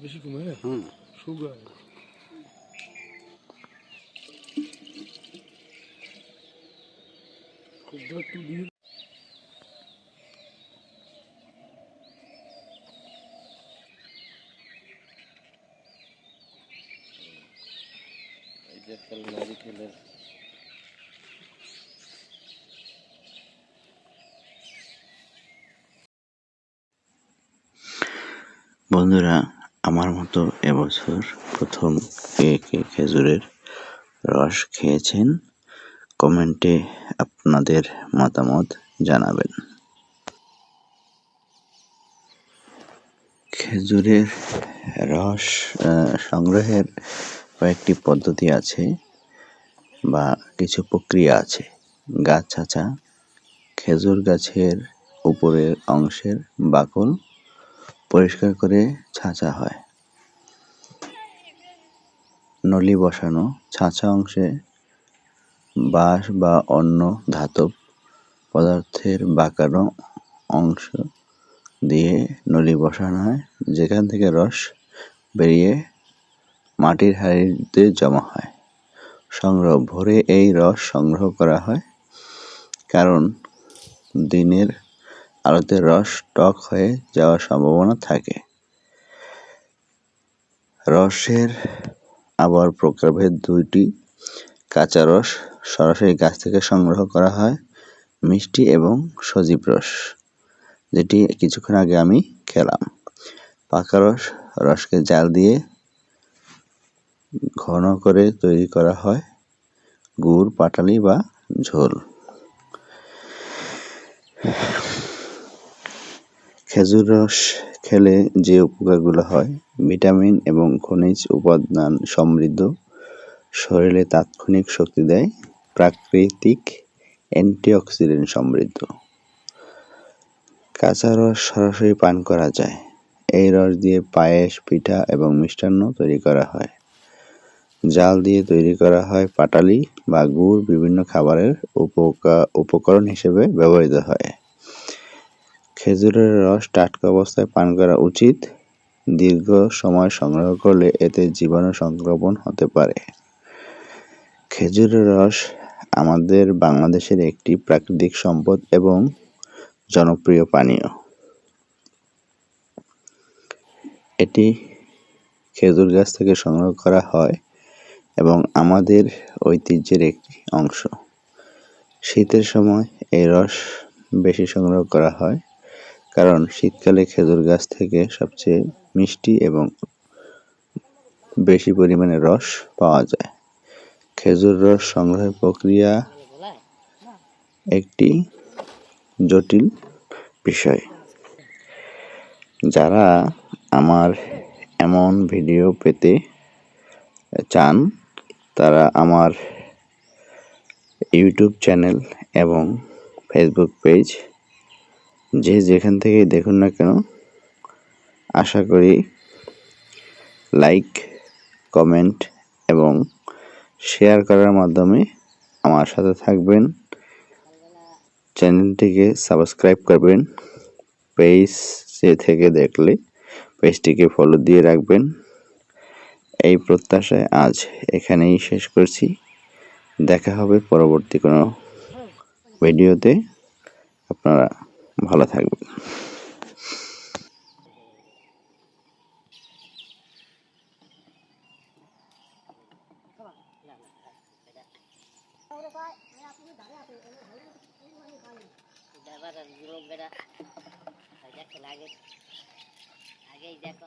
বেশি কমে? হুম। সুগার খুব একটু দিয়ে এই যে খেল নারী খেলের বন্ধুরা আমার মতো এবছর প্রথম কে কে খেজুরের রস খেয়েছেন? কমেন্টে আপনাদের মতামত জানাবেন। খেজুরের রস সংগ্রহের কয়েকটি পদ্ধতি আছে বা কিছু প্রক্রিয়া আছে। গাছ ছাঁচা খেজুর গাছের উপরের অংশের বাকল পরিষ্কার করে ছাঁচা হয়। নলি বসানো, ছাঁচা অংশে বাঁশ বা অন্য ধাতব পদার্থের বাঁকানো অংশ দিয়ে নলি বসানো হয়, যেখান থেকে রস বেরিয়ে মাটির হাঁড়িতে জমা হয়। সংগ্রহ, ভোরে এই রস সংগ্রহ করা হয়, কারণ দিনের আলোতে রস টক হয়ে যাওয়ার সম্ভাবনা থাকে। রসের আবার প্রকারভেদ দুইটি। কাঁচা রস সরাসরি গাছ থেকে সংগ্রহ করা হয়, মিষ্টি এবং সজীব রস, যেটি কিছুক্ষণ আগে আমি খেলাম। পাকা রস রসকে জাল দিয়ে ঘন করে তৈরি করা হয়। গুড়, পাটালি বা ঝোল। খেজুর রস খেলে যে উপকারগুলো হয়, ভিটামিন এবং খনিজ উপাদান সমৃদ্ধ, শরীরে তাৎক্ষণিক শক্তি দেয়, প্রাকৃতিক অ্যান্টিঅক্সিডেন্ট সমৃদ্ধ। কাঁচা রস সরাসরি পান করা যায়। এই রস দিয়ে পায়েস, পিঠা এবং মিষ্টান্ন তৈরি করা হয়। জাল দিয়ে তৈরি করা হয় পাটালি বা গুড় বিভিন্ন খাবারের উপকা- উপকরণ হিসেবে ব্যবহৃত হয়। খেজুরের রস টাটকা অবস্থায় পান করা উচিত। দীর্ঘ সময় সংগ্রহ করলে এতে জীবাণু সংক্রমণ হতে পারে। খেজুরের রস আমাদের বাংলাদেশের একটি প্রাকৃতিক সম্পদ এবং জনপ্রিয় পানীয়। এটি খেজুর গাছ থেকে সংগ্রহ করা হয় এবং আমাদের ঐতিহ্যের একটি অংশ। শীতের সময় এই রস বেশি সংগ্রহ করা হয়। কারণ শীতকালে খেজুর গাছ থেকে সবচেয়ে মিষ্টি এবং বেশি পরিমাণে রস পাওয়া যায়। খেজুর রস সংগ্রহের প্রক্রিয়া একটি জটিল বিষয়। যারা আমার এমন ভিডিও পেতে চান, তারা আমার ইউটিউব চ্যানেল এবং ফেসবুক পেজ যে যেখান থেকেই দেখুন না কেন, আশা করি লাইক কমেন্ট এবং শেয়ার করার মাধ্যমে আমার সাথে থাকবেন। চ্যানেলটিকে সাবস্ক্রাইব করবেন। পেজ থেকে দেখলে পেজটিকে ফলো দিয়ে রাখবেন। এই প্রত্যাশায় আজ এখানেই শেষ করছি। দেখা হবে পরবর্তী কোনো ভিডিওতে আপনারা ভালো থাকবেন। ব্যাপার লোক বেড়া। লাগে দেখো।